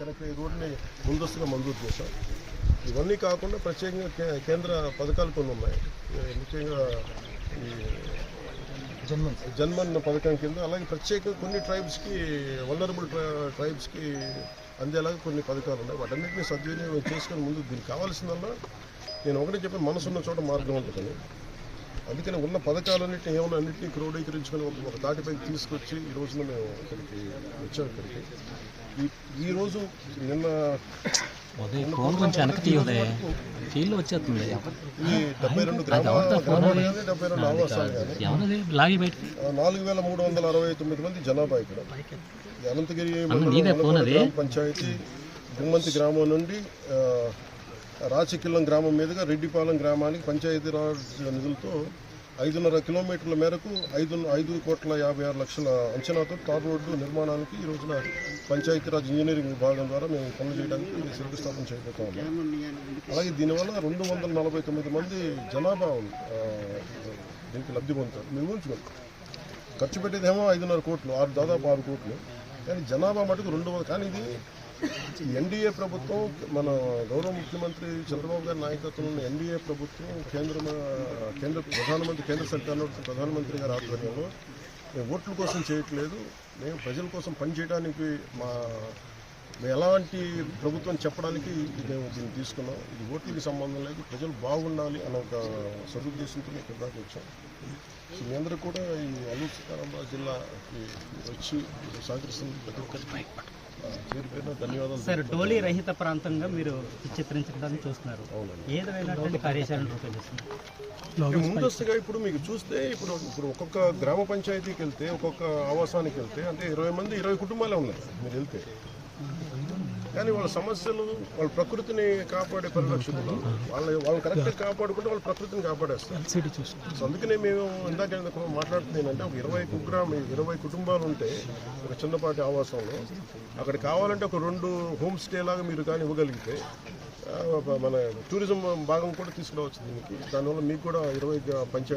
కనుక ఈ రోడ్ని ముందస్తుగా మంజూరు చేశాం. ఇవన్నీ కాకుండా ప్రత్యేకంగా కే- కేంద్ర పథకాలు కొన్ని ఉన్నాయి. ముఖ్యంగా ఈ జన్మన్. పథకం కింద అలాగే ప్రత్యేకంగా కొన్ని ట్రైబ్స్కి వలనరబుల్ ట్రైబ్స్కి అందేలాగా కొన్ని పథకాలు ఉన్నాయి. వాటన్నిటిని సద్వినియోగం చేసుకొని ముందు దీనికి కావాల్సిందల్లా నేను ఒకటే చెప్పి మనసున్న చోట మార్గం ఉంటుందని అందుకని ఉన్న పథకాలన్నింటినీ ఏమైనా అన్నింటినీ క్రోడీకరించుకొని ఒక ఒక తాటిపైకి తీసుకొచ్చి ఈ రోజున మేము ఇక్కడికి వచ్చాం ఇక్కడికి ఈ ఈ రోజు నిన్న నాలుగు వేల మూడు వందల అరవై తొమ్మిది మంది జనాభా ఇక్కడ. అనంతగిరి పంచాయతీ గుమ్మంతి గ్రామం నుండి రాచకిల్లం గ్రామం మీదుగా రెడ్డిపాలెం గ్రామానికి పంచాయతీరాజ్ నిధులతో ఐదున్నర కిలోమీటర్ల మేరకు ఐదు ఐదు కోట్ల యాభై ఆరు లక్షల అంచనాతో తార్ రోడ్డు నిర్మాణానికి ఈ రోజున పంచాయతీరాజ్ ఇంజనీరింగ్ విభాగం ద్వారా మేము పనులు చేయడానికి శంకుస్థాపన చేయబోతా ఉన్నాం అలాగే దీనివల్ల రెండు వందల నలభై తొమ్మిది మంది జనాభా దీనికి లబ్ధి పొందుతారు. మేము ఊహించుకోండి. ఖర్చు పెట్టేదేమో ఐదున్నర కోట్లు ఆరు దాదాపు ఆరు కోట్లు. కానీ జనాభా మటుకు రెండు కానీ ఇది ఎన్డీఏ ప్రభుత్వం మన గౌరవ ముఖ్యమంత్రి చంద్రబాబు గారి నాయకత్వంలో ఉన్న ఎన్డీఏ ప్రభుత్వం కేంద్ర కేంద్ర ప్రధానమంత్రి కేంద్ర సర్కార్లో ప్రధానమంత్రి గారి ఆధ్వర్యంలో మేము ఓట్ల కోసం చేయట్లేదు. మేము ప్రజల కోసం పనిచేయడానికి మా మేము ఎలాంటి ప్రభుత్వం చెప్పడానికి మేము దీన్ని తీసుకున్నాం. ఇది ఓట్లకి సంబంధం లేదు. ప్రజలు బాగుండాలి అన్న ఒక సదుద్దేశంతో మేము ఇక్కడ వచ్చాం. సో మీ అందరూ కూడా ఈ అల్లూరు సీతారామరాజు జిల్లాకి వచ్చి సహకరిస్తున్న ప్రతి ఒక్కరికి సార్ డోలీ రహిత ప్రాంతంగా మీరు చిత్రించడానికి చూస్తున్నారు. అవునండి. ఏ విధమైనటువంటి కార్యాచరణ రూపొందిస్తున్నారు? ముందస్తుగా ఇప్పుడు మీకు చూస్తే ఇప్పుడు ఇప్పుడు ఒక్కొక్క గ్రామ పంచాయతీకి వెళ్తే ఒక్కొక్క ఆవాసానికి వెళ్తే అంటే ఇరవై మంది ఇరవై కుటుంబాలే ఉన్నాయి మీరు వెళ్తే. కానీ వాళ్ళ సమస్యలు వాళ్ళ ప్రకృతిని కాపాడే పరిరక్షకులు వాళ్ళ వాళ్ళు కరెక్ట్గా కాపాడుకుంటే వాళ్ళ ప్రకృతిని కాపాడేస్తారు. సో అందుకనే మేము ఇందాక మాట్లాడుతున్నానంటే ఒక ఇరవై కుగ్రామ ఇరవై కుటుంబాలు ఉంటే ఒక చిన్నపాటి ఆవాసంలో అక్కడ కావాలంటే ఒక రెండు హోమ్ స్టే లాగా మీరు కానీ ఇవ్వగలిగితే మన టూరిజం భాగం కూడా తీసుకురావచ్చు దీనికి. దానివల్ల మీకు కూడా ఇరవై పంచాయతీ